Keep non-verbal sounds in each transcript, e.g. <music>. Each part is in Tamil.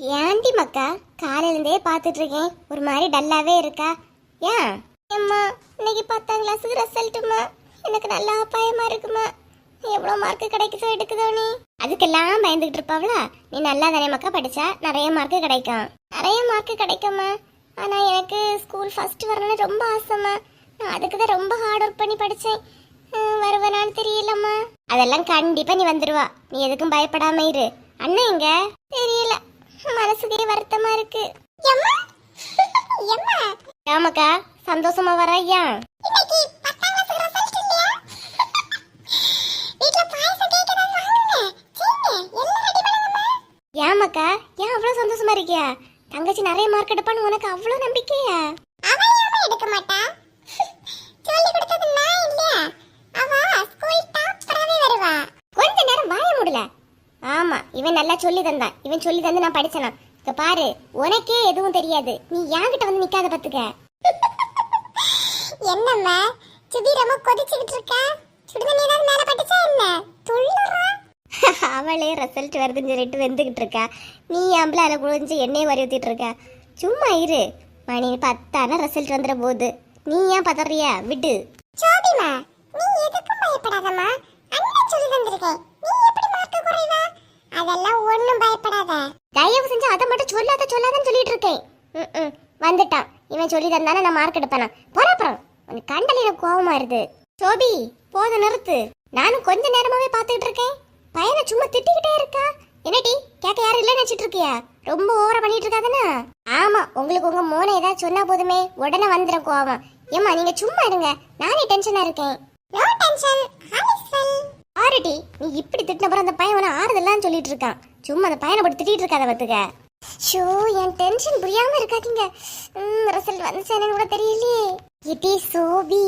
ஏன்டி மக்கா? காலையிலேருந்தே பார்த்துட்டு இருக்கேன் ஒரு மாதிரி டல்லாவே இருக்கா? ஏன்? அம்மா இன்னைக்கு பத்தாம் கிளாஸுக்கு ரிசல்ட்டுமா எனக்கு நல்லா அபாயமா இருக்குமா? எவ்வளோ மார்க் கிடைக்குதோ எடுக்குதோ நீ? அதுக்கெல்லாம் பயந்துகிட்டு இருப்பாவளா? நீ நல்லா தானே மக்கா படிச்சா? நிறைய மார்க் கிடைக்கும். நிறைய மார்க் கிடைக்குமா ஆனா எனக்கு ஸ்கூல் ஃபர்ஸ்ட் வரணும்னு ரொம்ப ஆசைம்மா. நான் அதுக்கு தான் ரொம்ப ஹார்ட் ஒர்க் பண்ணி படித்தேன் வருவனான்னு தெரியலம்மா. அதெல்லாம் கண்டிப்பாக நீ வந்துடுவா நீ எதுக்கும் பயப்படாம இரு. அண்ணன் எங்க? தெரியல. மனசுக்கே வருத்தமா இருக்கு. ஆமாக்கா <laughs> சந்தோஷமா வர ஐயா? ஏமாக்கா ஏன் அவ்வளவு சந்தோஷமா இருக்கியா? தங்கச்சி நிறைய மார்க் எடுப்பான்னு உனக்கு அவ்வளவு நம்பிக்கையா? எடுக்க மாட்டா? சொல்லி கொடுத்தது நான் இல்லையா? அவ ஸ்கூல் டாப்பராவே வருவா. கொஞ்ச நேரம் வாய முடியல ஆமா இவன் நல்லா சொல்லி தந்தான். இவன் சொல்லி தந்து நான் படிச்சனா. இங்க பாரு உனக்கே எதுவும் தெரியாது. நீ என்கிட்ட வந்து நிக்காத பாத்துக்க. <laughs> என்னம்மா? சுபி ரொம்ப கொதிச்சுக்கிட்டு இருக்கா? சுடுதண்ணி ஏதாவது மேல பட்டுச்சா என்ன? துள்ளுறா? <laughs> அவளே ரிசல்ட் வருதுன்னு சொல்லிட்டு வெந்துகிட்டு இருக்கா. நீ அம்பளை அதில் குளிஞ்சு எண்ணெயை வரி ஊத்திட்டு இருக்க. சும்மா இரு. மணி பத்தான ரிசல்ட் வந்துட போகுது நீ ஏன் பதறியா? விடு. சோபிமா நீ எதுக்கும் பயப்படாதம்மா. அண்ணன் சொல்லி தந்திருக்கேன். நீ எப்படி இருக்க குறைவா அதெல்லாம் ஒண்ணும் பயப்படாத. தயவு செஞ்சு அதை மட்டும் சொல்லாத சொல்லாதன்னு சொல்லிட்டு இருக்கேன். ம்ம். வந்துட்டான். இவன் சொல்லி தந்தானே நான் மார்க் எடுப்பேனா? போறப்புறம் உனக்கு கண்டல எனக்கு கோவமா இருது சோபி போதும் நிறுத்து. நானும் கொஞ்ச நேரமாவே பார்த்துக்கிட்டு இருக்கேன். பையனை சும்மா திட்டிக்கிட்டே இருக்கா? என்னடி கேட்க யாரும் இல்லைன்னு நினைச்சிட்டு இருக்கியா? ரொம்ப ஓவரா பண்ணிட்டு இருக்காதுன்னா ஆமா உங்களுக்கு உங்க மோனை ஏதாவது சொன்னா போதுமே. உடனே வந்துடும் கோவம். ஏம்மா நீங்க சும்மா இருங்க. நானே டென்ஷனா இருக்கேன். நோ டென்ஷன் ஆரடி நீ இப்படி திட்டின பிறகு அந்த பையன் உன ஆறுதெல்லாம் சொல்லிட்டு இருக்கான் சும்மா அந்த பையனை போட்டு திட்டிட்டு இருக்காத பத்துக்க. ஷோ என் டென்ஷன் புரியாம இருக்காதீங்க. ரிசல்ட் வந்துச்சு எனக்கு கூட தெரியலையே. இட் இஸ் சோபி.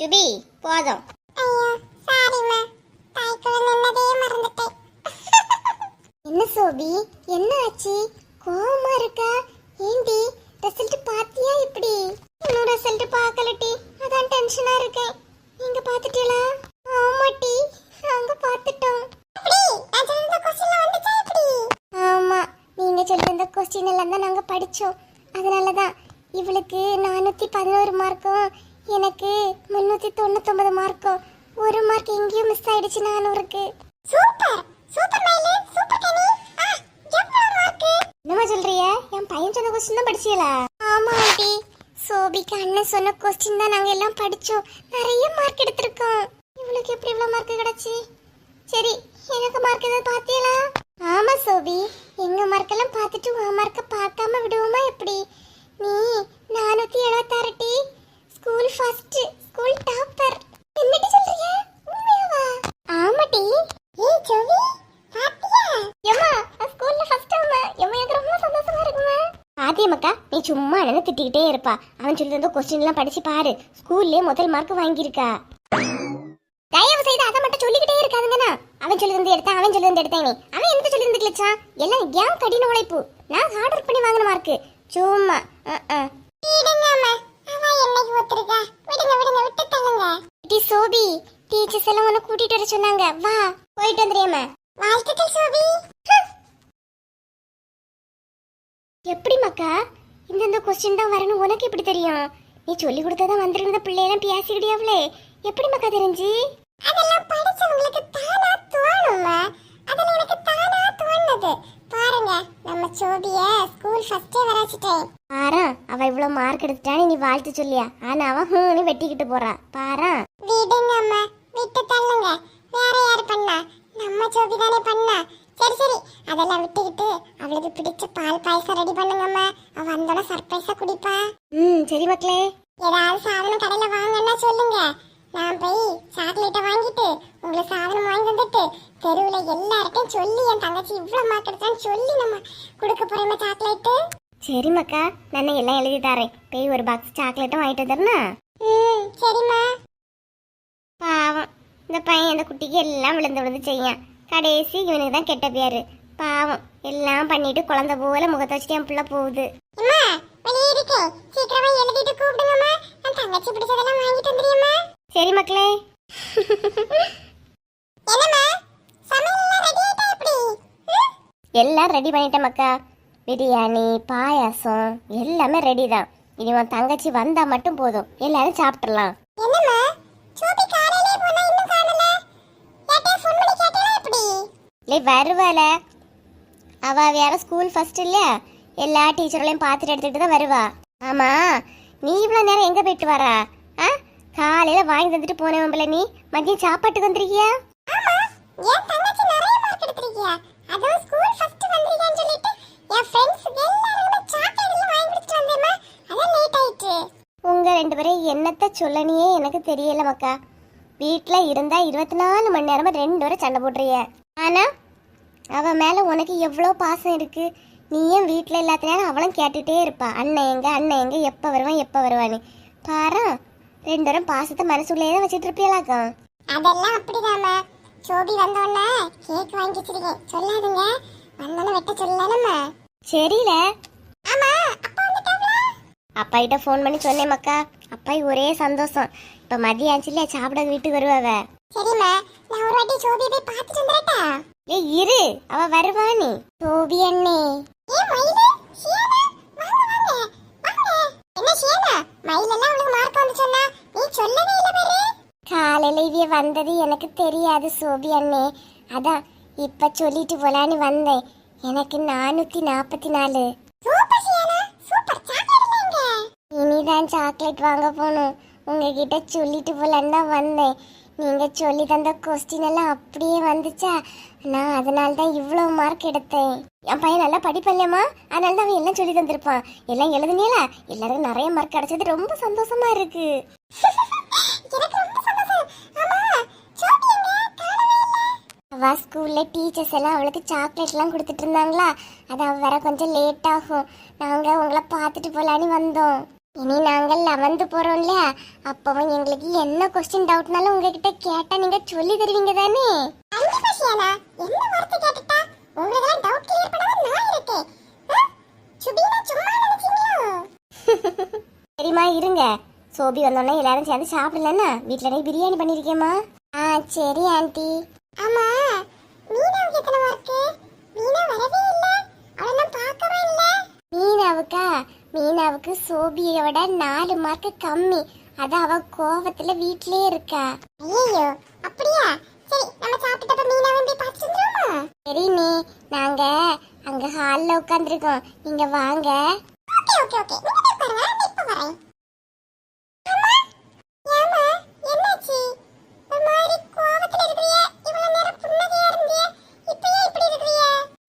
சுபி போதும். என்ன சோபி? என்ன ஆச்சு? கோவமா இருக்கா? ஏண்டி? ரிசல்ட் பாத்தியா இப்படி? இன்னும் ரிசல்ட் பார்க்கலட்டி அதான் டென்ஷனா இருக்கேன். நீங்க பாத்துட்டீங்களா ஆமாட்டி நாங்க பாத்துட்டோம் ஆமா நீங்க சொல்லிருந்த கொஸ்டின் எல்லாம் தான் நாங்க படிச்சோம். அதனாலதான் இவளுக்கு நானூத்தி பதினோரு மார்க்கும் எனக்கு முன்னூத்தி தொண்ணூத்தொன்பது மார்க்கும். ஒரு மார்க் எங்கேயும் மிஸ் ஆயிடுச்சு நானூறுக்கு. சூப்பர். சூப்பர் என்னமா சொல்றிய? என் பையன் சொன்ன கொஸ்டின் தான் படிச்சீங்களா ஆமா ஆண்டி. சோபிக்கு அண்ணன் சொன்ன கொஸ்டின் தான் நாங்க எல்லாம் படிச்சோம். நிறைய மார்க் எடுத்திருக்கோம். இவளுக்கு எப்படி இவ்வளவு மார்க் கிடைச்சி? சரி எனக்கு மார்க் ஏதாவது பாத்தீங்களா ஆமா சோபி. எங்க மார்க் எல்லாம் பார்த்துட்டு உன் மார்க்க பார்க்காம விடுவோமா எப்படி? நீ நானூத்தி எழுபத்தாறு டி. ஸ்கூல் ஃபர்ஸ்ட் ஸ்கூல் டாப்பர் என்னடி சொல்றீங்க உண்மையாவா? ஆமாடி ஏய் சோபி. எனக்கு பாத்தியம்மாக்கா நீ சும்மா என்ன திட்டிக்கிட்டே இருப்பா? அவன் சொல்லி தந்த கொஸ்டின் எல்லாம் படிச்சு பாரு. ஸ்கூல்லே முதல் மார்க் வாங்கியிருக்கா. தயவு செய்து அதை மட்டும் சொல்லிக்கிட்டே இருக்காதுங்கண்ணா அவன் சொல்லி தந்து எடுத்தான் அவன் சொல்லி தந்து எடுத்தேன் அவன் எந்த சொல்லி தந்து கிழிச்சான் எல்லாம் ஏன் கடின உழைப்பு. நான் ஹார்ட் ஒர்க் பண்ணி வாங்கின மார்க்கு சும்மா. சோபி டீச்சர்ஸ் எல்லாம் உன்னை கூட்டிட்டு வர சொன்னாங்க. வா. போயிட்டு வந்துறியம்மா வாழ்த்துக்கள் சோபி. எப்படி மக்கா? இந்தந்த கொஸ்டின் தான் வரணும். உனக்கு எப்படி தெரியும்? நீ சொல்லி கொடுத்ததான் வந்திருந்த பிள்ளையெல்லாம் பேசிக்கிட்டியாவளே. எப்படி மக்கா தெரிஞ்சு? அதெல்லாம் படிச்சவங்களுக்கு தானா தோணுமா அதெல்லாம் எனக்கு தானா தோணுது. பாருங்க நம்ம சோபிய ஸ்கூல் ஃபர்ஸ்டே வராச்சிட்டேன். பாரா அவ இவ்வளவு மார்க் எடுத்துட்டான்னு நீ வாழ்த்து சொல்லியா? ஆனா அவ ஹூனு வெட்டிக்கிட்டு போறா. பாரா. விடுங்க அம்மா விட்டு தள்ளுங்க. வேற யாரு பண்ணா? நம்ம சோபி தானே பண்ணா? சரி சரி. அதெல்லாம் விட்டுக்கிட்டு அவளுக்கு பிடிச்ச பால் பாயசம் ரெடி பண்ணுங்கம்மா. அவ வந்தோட சர்ப்ரைஸா குடிப்பா. ம் சரி மக்களே. ஏதாவது சாதனம் கடையில வாங்கன்னா சொல்லுங்க. நான் போய் சாக்லேட்டை வாங்கிட்டு உங்களுக்கு சாதனம் வாங்கி வந்துட்டு தெருவுல எல்லார்ட்டையும் சொல்லி என் தங்கச்சி இவ்வளவு மார்க் எடுத்தான்னு சொல்லி நம்ம கொடுக்க போறேன் சாக்லேட்டு சரி மக்கா நான் எல்லாம் எழுதி தரேன். போய் ஒரு பாக்ஸ் சாக்லேட்டும் வாங்கிட்டு வந்துடுனா ம் சரிம்மா. பாவம். இந்த பையன் இந்த குட்டிக்கு எல்லாம் விழுந்து விழுந்து செய்யான் கடைசி இவனுக்கு தான் கெட்ட பேரு. பாவம் எல்லாம் பண்ணிட்டு குழந்த போல முகத்தை வச்சுட்டு என் பிள்ளை போகுது. சரி மக்களே. எல்லாம் ரெடி பண்ணிட்டேன் மக்கா. பிரியாணி பாயாசம் எல்லாமே ரெடி தான். இனி உன் தங்கச்சி வந்தா மட்டும் போதும். எல்லாரும் சாப்பிட்டுலாம் இல்லை வருவாள. அவ வேற ஸ்கூல் ஃபர்ஸ்ட் இல்ல எல்லா டீச்சர்களையும் பார்த்துட்டு எடுத்துட்டு தான் வருவா. ஆமா நீ இவ்வளோ நேரம் எங்க போயிட்டு வரா? ஆ? காலையில வாங்கி தந்துட்டு போனவன் நீ. மதியம் சாப்பாட்டுக்கு வந்திருக்கியா? ஆமா என் தங்கச்சி நிறைய மார்க் எடுத்திருக்கியா? அதுவும் ஸ்கூல் ஃபர்ஸ்ட் வந்திருக்கேன்னு சொல்லிட்டு என் ஃப்ரெண்ட்ஸ் எல்லாரும் சாக்லேட் எல்லாம் வாங்கி கொடுத்துட்டு வந்தேம்மா. அதான் லேட் ஆயிட்டு. உங்க ரெண்டு பேரும் என்னத்த சொல்லனியே எனக்கு தெரியல மக்கா வீட்டில் இருந்தா இருபத்தி நாலு மணி நேரமா ரெண்டு பேரும் சண்டை போடுறிய ஆனா அவ மேல உனக்கு எவ்வளோ பாசம் இருக்கு? நீயும் வீட்டில் இல்லாத நேரம் அவளும் கேட்டுட்டே இருப்பா. அண்ணன் எங்க அண்ணன் எங்க எப்போ வருவான் எப்போ வருவான்னு. பாரு ரெண்டு பேரும் பாசத்தை மனசுக்குள்ளேயே தான் வச்சுட்டு இருப்பீங்களாக்கா அதெல்லாம் அப்படிதாம்மா. சோபி வந்தோடனே கேக் வாங்கி வச்சிருக்கேன். சொல்லாதுங்க. வந்தோடனே வெட்ட சொல்லலாம்மா. சரியில ஆமா அப்பா வந்துட்டாங்களா அப்பா கிட்ட ஃபோன் பண்ணி சொன்னேன் மக்கா. அப்பாய் ஒரே சந்தோஷம். இப்போ மதியம் ஆச்சுல சாப்பிட வீட்டுக்கு வருவாவ சரிம்மா நான் ஒரு வாட்டி சோபி போய் பார்த்துட்டு வந்துடட்டா? ஏய் இரு. அவ வருவா நீ. சோபி அண்ணே. ஏ மயிலு? ஷியானா வாங்க வாங்க. வாங்க. என்ன ஷியானா மயிலெல்லாம் உனக்கு மார்க் வந்து சொன்னா நீ சொல்லவே இல்ல பாரு. காலையில இவிய வந்தது எனக்கு தெரியாது சோபி அண்ணே. அதான் இப்ப சொல்லிட்டு போலான்னு வந்தேன். எனக்கு நானூத்தி நாற்பத்தி நாலு சூப்பர். ஷியானா சூப்பர் சாக்லேட் இனிதான் சாக்லேட் வாங்க போகணும். உங்ககிட்ட சொல்லிட்டு போலான்னு தான் வந்தேன். நீங்க சொல்லி தந்த கொஸ்டின் எல்லாம் அப்படியே வந்துச்சா? நான் அதனால தான் இவ்வளோ மார்க் எடுத்தேன். என் பையன் நல்லா படிப்பல்லையம்மா அதனால தான் அவன் எல்லாம் சொல்லி தந்திருப்பான். எல்லாம் எழுதுனியல எல்லாருக்கும் நிறைய மார்க் கிடைச்சது. ரொம்ப சந்தோஷமா இருக்கு. எனக்கு ஸ்கூலில் அவ டீச்சர்ஸ் எல்லாம் அவளுக்கு சாக்லேட்லாம் கொடுத்துட்டு இருந்தாங்களா? அது அவ வர கொஞ்சம் லேட் ஆகும். நாங்கள் உங்களை பார்த்துட்டு போகலான்னு வந்தோம். இனி நாங்க லெவன்த்து போறோம்ல? அப்பவும் எங்களுக்கு என்ன கொஸ்டின் டவுட்னாலும் உங்ககிட்ட கேட்டா நீங்க சொல்லி தருவீங்க தானே? கண்டிப்பா ஷியானா என்ன வார்த்தை கேட்டுட்டா? டவுட் கிளியர் பண்ணாம நான் இருக்கேன் ஆ? சுபீனா சும்மா நினைச்சீங்களோ <laughs> சரிம்மா இருங்க. சோபி வந்தோடனே எல்லாரும் சேர்ந்து சாப்பிடலன்னா வீட்டில் நீ பிரியாணி பண்ணியிருக்கேம்மா ஆ சரி ஆண்டி. ஆமா. மீனாவுக்கு எத்தனை மார்க்கு மீனா வரவே இல்ல. அவளை நான் பார்க்கவே இல்ல. மீனாவுக்கா? மீனாவுக்கு சோபியை விட நாலு மார்க் கம்மி. அதான் அவ கோவத்துல வீட்லயே இருக்கா. ஐயோ அப்படியா? சரி நம்ம சாப்பிட்டப்ப மீனாவை போய் பார்த்துட்டு வந்துருவோமா? சரி நீ நாங்க அங்க ஹால்ல உட்கார்ந்திருக்கோம். நீங்க வாங்க. Okay okay okay. நீங்க போய் உட்காருங்க நான் இப்ப வரேன்.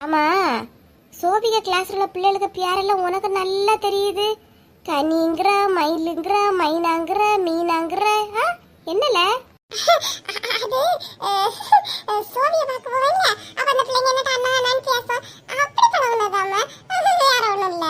ஆமா சோபிகா கிளாஸ் உள்ள பிள்ளைகளுக்கு பேரெல்லாம் உனக்கு நல்லா தெரியுது கனிங்கிற மயிலுங்கிற மைனாங்கிற மீனாங்கிற ஆ? என்னல <laughs> அது அஹ், அஹ், சோவிய பார்க்க போவேன்ல அப்ப அந்த பிள்ளைங்க என்ன அண்ணா அண்ணான்னு பேசும் அப்படி பழகுனதாம வேற ஒண்ணும் இல்ல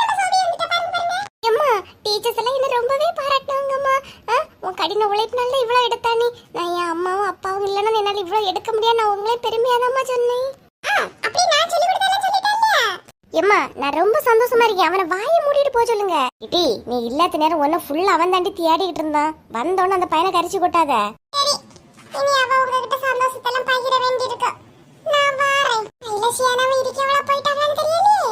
நம்ம சோவிய வந்துட்டு பாருங்க பாருங்க அம்மா டீச்சர்ஸ் எல்லாம் என்ன ரொம்பவே பாராட்டினாங்கம்மா ஆ, உன் கடின உழைப்பினால இவ்வளோ எடுத்தானி நான் என் அம்மாவும் அப்பாவும் இல்லைன்னா என்னால் இவ்வளோ எடுக்க முடியாது நான் உங்களே பெருமையாதாம்மா சொன்னேன் ஆ, அப்படி நான் சொல்லி கொடுத்தாலும் சொல்லிட்டேன் இல்லையா எம்மா நான் ரொம்ப சந்தோஷமா இருக்கேன் அவனை வாயை மூடிட்டு போக சொல்லுங்க இட்டி நீ இல்லாத நேரம் ஒன்னும் ஃபுல்லா அவன் தாண்டி தேடிக்கிட்டு இருந்தான். வந்தோன்னு அந்த பையனை கரிச்சு கொட்டாத. இனி அவ உங்ககிட்ட சந்தோஷத்தெல்லாம் பகிர வேண்டியிருக்கு. நான் வாரேன். இடிக்க போயிட்டாங்கன்னு தெரியலையே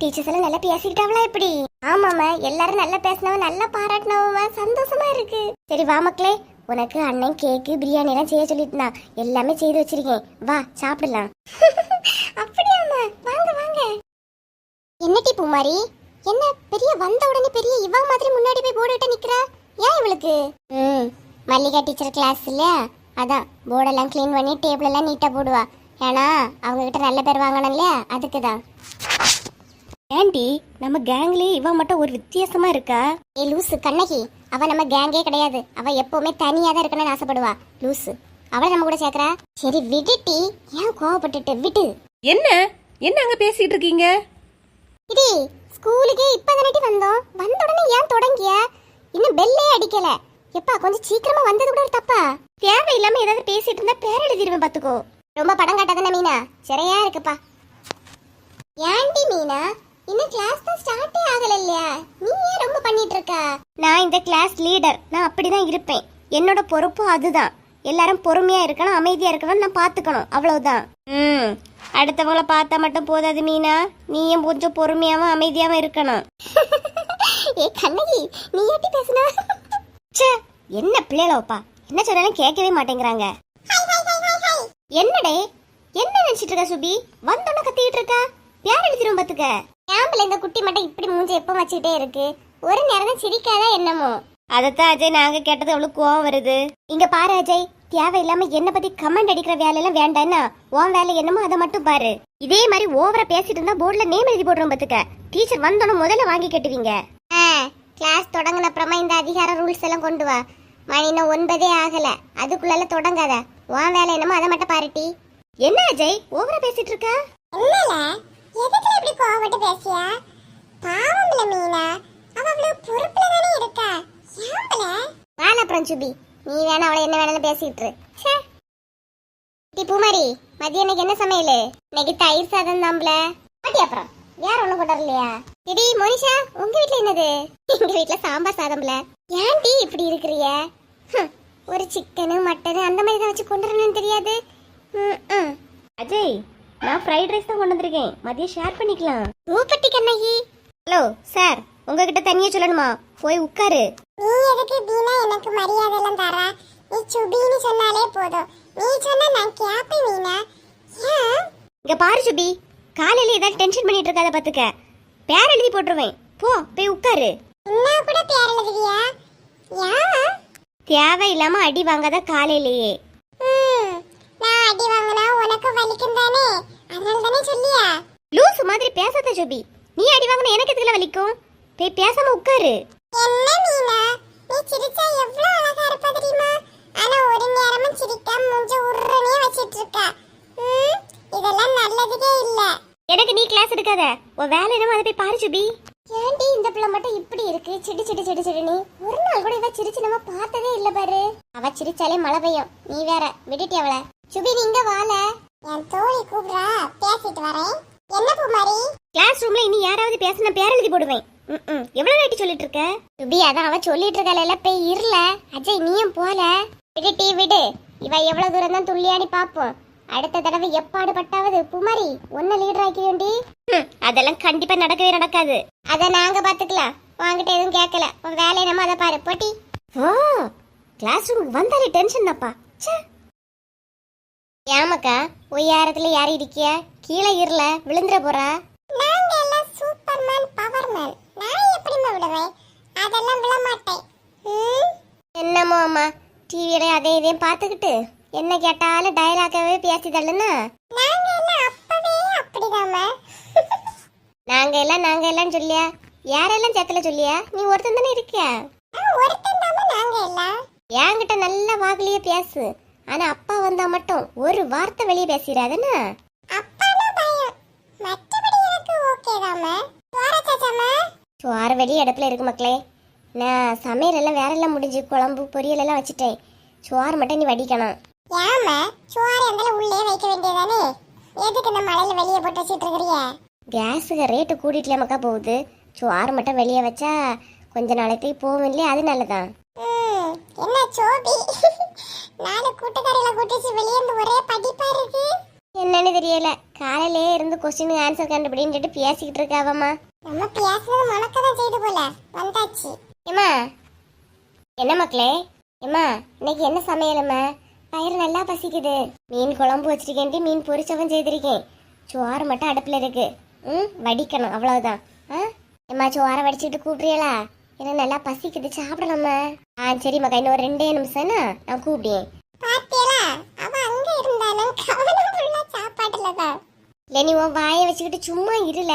டீச்சர்ஸ் எல்லாம் நல்லா பேசிக்கிட்டாங்களா எப்படி? ஆமாம்மா எல்லாரும் நல்லா பேசினவன் நல்லா பாராட்டினவமா சந்தோஷமா இருக்கு. சரி வா மக்களே உனக்கு அண்ணன் கேக்கு பிரியாணி எல்லாம் செய்ய சொல்லிட்டுனா எல்லாமே செய்து வச்சிருக்கேன். வா சாப்பிடலாம். <laughs> அப்படியாம்மா. வாங்க வாங்க. என்னட்டி பூமாரி? என்ன பெரிய வந்த உடனே பெரிய இவ மாதிரி முன்னாடி போய் போர்டு விட்டு நிக்கிறா? ஏன் இவளுக்கு? ம் மல்லிகா டீச்சர் கிளாஸ் இல்லையா அதான் போர்டெல்லாம் க்ளீன் பண்ணி டேபிள் எல்லாம் நீட்டா போடுவா. ஏன்னா அவங்க கிட்ட நல்ல பேர் வாங்கணும் இல்லையா? அதுக்கு தான். ஏண்டி நம்ம கேங்லயே இவ மட்டும் ஒரு வித்தியாசமா இருக்கா? ஏ லூசு கண்ணகி. அவ நம்ம கேங்கே கிடையாது. அவ எப்பவுமே தனியா தான் இருக்கணும்னு ஆசைப்படுவா. லூசு அவளை நம்ம கூட சேர்க்கறா? சரி விடுட்டி ஏன் கோவப்பட்டுட்டு? விடு. என்ன? என்ன அங்க பேசிட்டு இருக்கீங்க? இடி ஸ்கூலுக்கே இப்போ இப்பதானட்டி வந்தோம். வந்த உடனே ஏன் தொடங்கிய? இன்னும் பெல்லே அடிக்கல. எப்பா கொஞ்சம் சீக்கிரமா வந்தது கூட ஒரு தப்பா? தேவையில்லாம ஏதாவது பேசிட்டு இருந்தா பேர் எழுதிருவேன் பாத்துக்கோ. ரொம்ப படம் காட்டாதானே மீனா. சரியா இருக்குப்பா. ஏன்டி மீனா? இன்னும் கிளாஸ் தான் ஸ்டார்ட்டே ஆகல இல்லையா? நீ ஏன் ரொம்ப பண்ணிட்டு இருக்க நான் இந்த கிளாஸ் லீடர் நான் அப்படிதான் இருப்பேன். என்னோட பொறுப்பும் அதுதான். எல்லாரும் பொறுமையா இருக்கணும் அமைதியா இருக்கணும் நான் பாத்துக்கணும். அவ்வளவுதான். ம். அடுத்தவங்கள பார்த்தா மட்டும் போதாது மீனா. நீயும் கொஞ்சம் பொறுமையாவும் அமைதியாவும் இருக்கணும். ஏ கண்ணகி நீ ஏட்டி பேசுன? ச்சே என்ன பிள்ளைகளோப்பா? என்ன சொன்னாலும் கேட்கவே மாட்டேங்கிறாங்க. என்னடே? என்ன நினைச்சிட்டு இருக்க சுபி? வந்தோன்னு கத்திட்டு இருக்கா? பேர் எழுதிரும் பாத்துக்க. ஏம்பிள்ள இந்த குட்டி மட்டும் இப்படி மூஞ்சி எப்ப வச்சுக்கிட்டே இருக்கு. ஒரு நேரம் சிரிக்காதா என்னமோ? அதத்தான் அஜய் நாங்க கேட்டது அவளுக்கு கோவம் வருது. இங்க பாரு அஜய். தேவையில்லாம என்ன பத்தி கமெண்ட் அடிக்கிற வேலையெல்லாம் வேண்டாம்னா உன் வேலை என்னமோ அதை மட்டும் பாரு. இதே மாதிரி ஓவரா பேசிட்டு இருந்தா போர்டுல நேம் எழுதி போடுறோம் பாத்துக்க. டீச்சர் வந்தோன்னு முதல்ல வாங்கி கட்டுவீங்க. கிளாஸ் தொடங்கின அப்புறமா இந்த அதிகார ரூல்ஸ் எல்லாம் கொண்டு வா. மணி இன்னும் ஒன்பதே ஆகல. அதுக்குள்ள தொடங்காத. உன் வேலை என்னமோ அதை மட்டும் பாருட்டி என்ன அஜய்? ஓவரா பேசிட்டு இருக்க? என்னல எதுக்குல இப்படி கோவப்பட்டு பேசியா? பாவம்ல மீனா. அவ அவ்வளவு பொறுப்புல தானே இருக்கா? ஏம்பல? வேலை அப்புறம் சுபி. நீ வேணா அவளை என்ன வேணாலும் பேசிட்டு டி பூமாரி மதியம் இன்னைக்கு என்ன சமையல்? இன்னைக்கு தயிர் சாதம் தாம்பல பாட்டி அப்புறம் வேற ஒண்ணும் கொண்டு வரலையா? டிடி மோனிஷா உங்க வீட்ல என்னது? எங்க வீட்ல சாம்பார் சாதம்ல. ஏன்டி இப்படி இருக்கிறிய? ஒரு சிக்கனு மட்டனு அந்த மாதிரி தான் வச்சு கொண்டு வரணும்னு தெரியாது. அஜய் நான் ஃப்ரைட் ரைஸ் தான் கொண்டு வந்திருக்கேன். மதியம் ஷேர் பண்ணிக்கலாம். மூப்பட்டி கண்ணகி ஹலோ சார். உங்ககிட்ட தனியா சொல்லணுமா? போய் உட்காரு. நீ எதுக்கு தீனா எனக்கு மரியாதை எல்லாம் தரா? நீ சுபின்னு சொன்னாலே போதும். நீ சொன்னா நான் மீனா. ஏன்? இங்க பாரு சுபி. காலையில ஏதாவது டென்ஷன் பண்ணிட்டு இருக்காத பாத்துக்க. பேர் எழுதி போட்டுருவேன். போ போய் உட்காரு. என்ன கூட பேர் எழுதுவியா? ஏன்? தேவையில்லாம அடி வாங்காத காலையிலேயே. நான் அடி வாங்கினா உனக்கு வலிக்கும் தானே. அதனால தானே சொல்லியா? லூசு மாதிரி பேசாத சுபி. நீ அடி வாங்கின எனக்கு எதுக்குல வலிக்கும்? போய் பேசாம உட்காரு. என்ன மீனா? நீ சிரிச்சா எவ்வளவு அழகா இருப்ப தெரியுமா? ஆனா ஒரு நேரமும் சிரிக்காம மூஞ்ச உருனே வச்சிட்டு இருக்க ம், இதெல்லாம் நல்லதுக்கே இல்ல. எனக்கு நீ கிளாஸ் எடுக்காத. உன் வேலை என்னமோ அதை போய் பாரு சுபி. ஏன்டி இந்த பிள்ளை மட்டும் இப்படி இருக்கு? சிடி சிடி சிடி சிடினி ஒரு நாள் கூட இவ சிரிச்சு நம்ம பார்த்ததே இல்ல பாரு. அவ சிரிச்சாலே மழை பெய்யும். நீ வேற விட்டுட்டி அவளை. சுபி நீங்க வாழ என் தோழி கூப்பிடுறா. பேசிட்டு வரேன் என்ன பூமாரி கிளாஸ் ரூம்ல இனி யாராவது பேசின பேர் எழுதி போடுவேன் ம், ம். எவ்வளவு நாட்டி சொல்லிட்டு இருக்க சுபி அதான் அவ சொல்லிட்டு இருக்கால போய் இருல அஜய் நீயும் போல. விடு டீ விடு. இவ எவ்வளவு தூரம் தான் துள்ளியாடி பாப்போம். அடுத்த தடவை எப்பாடு பட்டாவது புமாரி ஒன்ன லீடர் ஆக்கியோண்டி அதெல்லாம் கண்டிப்பா நடக்கவே நடக்காது. அத நாங்க பாத்துக்கலாம். வாங்கிட்ட எதுவும் கேட்கல. உன் வேலையை நம்ம அதை பாரு. போட்டி. ஓ கிளாஸ் ரூமுக்கு வந்தாலே டென்ஷன் தாப்பா ச்சே. ஏமாக்கா ஒய்யாரத்துல யார் இருக்கியா? கீழே இருல விழுந்துற போறா. நாங்க எல்லாம் சூப்பர்மேன் பவர்மேன் நான் எப்படிம்மா விடுவேன் அதெல்லாம் விட மாட்டேன். என்னமோ அம்மா டிவியில அதே இதையும் பார்த்துக்கிட்டு? என்ன கேட்டாலும் டயலாக்காவே பேசி தள்ளுனா நாங்க எல்லாம் அப்பவே அப்படிதாம்மா நாங்க எல்லாம் நாங்க எல்லாம் சொல்லியா? யாரெல்லாம் சேர்த்துல சொல்லியா? நீ ஒருத்தன் தானே இருக்கியா? ஒருத்தன் தாம்மா நாங்க எல்லாம் என்கிட்ட நல்ல வாக்குலயே பேசு. ஆனா அப்பா வந்தா மட்டும் ஒரு வார்த்தை வெளியே பேசிடாதுன்னா சோறு வெளியே அடுப்புல இருக்கு மக்களே. நான் சமையல் எல்லாம் வேற எல்லாம் முடிஞ்சு குழம்பு பொரியல் எல்லாம் வச்சுட்டேன். சோறு மட்டும் நீ வடிக்கணும். ஏம்மா சோறு இருந்தாலும் உள்ளே வைக்க வேண்டியதானே? எதுக்கு இந்த மழையில வெளியே போட்டு வச்சிட்டு இருக்கிறிய கேஸுக்கு ரேட்டு கூட்டிட்டுல மக்கா போகுது. சோறு மட்டும் வெளியே வச்சா கொஞ்ச நாளைக்கு போகும் இல்லையா? அது நல்லதான் என்ன சோபி? நாலு கூட்டுக்காரில கூட்டிச்சு வெளியே இருந்து ஒரே படிப்பா இருக்கு என்னன்னு தெரியல. காலையிலே இருந்து கொஸ்டின் ஆன்சர் கண்டுபிடின்னு பேசிக்கிட்டு இருக்காவம்மா. நம்ம பேசுனது மணக்கதான் செய்து போல. வந்தாச்சு. ஏம்மா? என்ன மக்களே? ஏம்மா இன்னைக்கு என்ன சமையலம்மா பயிர் நல்லா பசிக்குது. மீன் குழம்பு வச்சிருக்கேன்ட்டு மீன் பொரிச்சவன் செய்திருக்கேன். சோறு மட்டும் அடுப்புல இருக்கு. ம் வடிக்கணும் அவ்வளவுதான். ஆ? ஏம்மா சோறை வடிச்சுட்டு கூப்பிடுறீங்களா? எனக்கு நல்லா பசிக்குது சாப்பிடலாமா ஆ சரி மக்கா இன்னும் ரெண்டே நிமிஷம்னா நான் கூப்பிடுவேன் பாத்தியலா? அவ அங்க இருந்தாலும் கவனம் ஃபுல்லா சாப்பாட்டுல தான் இல்லை நீ உன் வாயை வச்சுக்கிட்டு சும்மா இருல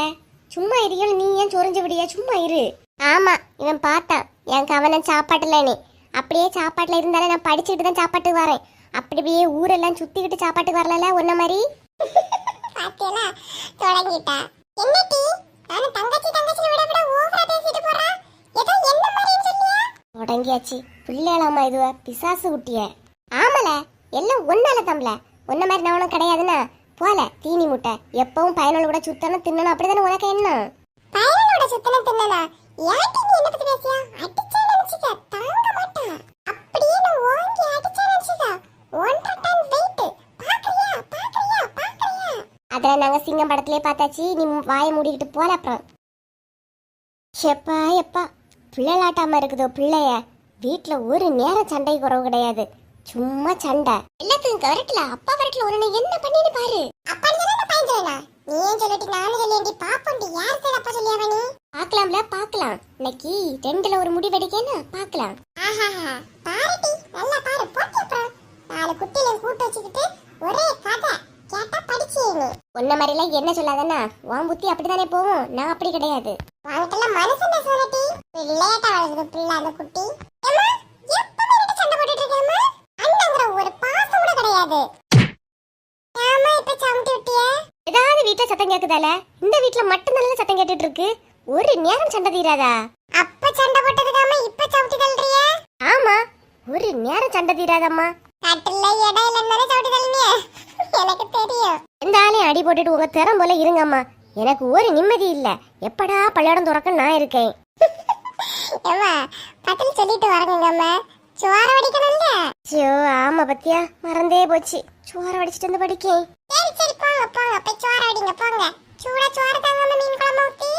சும்மா இருக்க நீ ஏன் சொரிஞ்சு விடியா சும்மா இரு. ஆமா இவன் பார்த்தான் என் கவனம் சாப்பாட்டுல நீ அப்படியே சாப்பாட்டுல இருந்தாலே நான் படிச்சுட்டு தான் சாப்பாட்டுக்கு வரேன். அப்படி அப்படியே ஊரெல்லாம் சுத்திக்கிட்டு சாப்பாட்டுக்கு வரல உன்ன மாதிரி? பாத்தியலா தொடங்கிட்டா. என்னடி? நானும் தங்கச்சி தங்கச்சி விட விட ஓவரா பேசிட்டு போறா? ஏதோ என்ன மாதிரின்னு சொல்லியா? தொடங்கியாச்சு. பிள்ளைகளாமா இதுவ? பிசாசு குட்டிய. ஆமல எல்லாம் ஒன்னால தம்பல. உன்ன மாதிரி நான் உனக்கு கிடையாதுன்னா போல தீனி முட்டை. எப்பவும் பயனோட கூட சுத்தணும் தின்னணும் அப்படிதானே உனக்கு என்ன? பயனோட சுத்தணும் தின்னனா ஏன் நீ என்ன பத்தி பேசியா அடிச்சா நினைச்சுக்க தாங்க மாட்டா. அப்படியே நான் ஓங்கி அடிச்சா நினைச்சுக்க. ஒன்றரை டன் வெயிட் பாக்குறியா? பாக்குறியா? பாக்குறியா? அதெல்லாம் நாங்க சிங்கம் படத்திலே பார்த்தாச்சி. நீ வாயை மூடிக்கிட்டு போல அப்புறம். எப்பா எப்பா. பிள்ளைலாட்டாம இருக்குதோ பிள்ளைய. வீட்டுல ஒரு நேர சண்டை குறவு கிடையாது. சும்மா சண்டை. எல்லாத்துக்கும் வரட்டல அப்பா வரட்டல நாள் என்ன பண்ணின்னு பாரு. அப்பா சொன்னா பையன் சொல்லலாம் நீ ஏன் சொல்லிட்டு நானும் சொல்லியேண்டி பாப்போண்டி யார் சரி அப்பா சொல்லியாவ நீ? பார்க்கலாம்ல பார்க்கலாம் இன்னைக்கு ரெண்டுல ஒரு முடிவெடுக்கேன்னு பார்க்கலாம் ஆஹாஹா. பாருடி நல்லா பாரு. போட்டி அப்புறம். நாலு குட்டியில கூட்டு வச்சுக்கிட்டு ஒரே கதை கேட்டா படிச்சியே நீ. உன்ன மாதிரிலாம் என்ன சொல்லாதண்ணா உன் புத்தி அப்படித்தானே போகும் நான் அப்படி கிடையாது. வாங்கிட்டெல்லாம் மனுஷன் சொல்லட்டி லேட்டா வளர்க்குது பிள்ளை அந்த குட்டி. எப்பவுமே சண்டை போட்டுட்டு இருக்கேம்மா. கிடையாது ஏம்மா இப்ப விட்டியே ஏதாவது வீட்டுல சத்தம் கேக்குதால? இந்த வீட்டுல மட்டும் நல்ல சத்தம் கேட்டுட்டு இருக்கு ஒரு நேரம் சண்டை தீராதா? அப்ப சண்டை போட்டதுக்காம இப்ப சமட்டி தள்ளுறிய? ஆமா ஒரு நேரம் சண்டை தீராதம்மா. கட்டில இடம் இல்லைன்னு சமட்டி தள்ளுனிய? எனக்கு தெரியும். எந்த ஆளையும் அடி போட்டுட்டு உங்க திறம் போல இருங்கம்மா. எனக்கு ஒரு நிம்மதி இல்ல. எப்படா பள்ளியிடம் துறக்க நான் இருக்கேன். ஏம்மா பத்தில் சொல்லிட்டு வரணுங்கம்மா. சோற வடிக்கணும்ல? ஐயோ ஆமா பத்தியா. மறந்தே போச்சு. சோற வடிச்சிட்டு வந்து படிக்கேன். சரி சரி போங்க போங்க. போய் சோற வடிங்க போங்க. சூடா சோறு தாங்க மீன் குழம்பு ஊத்தி.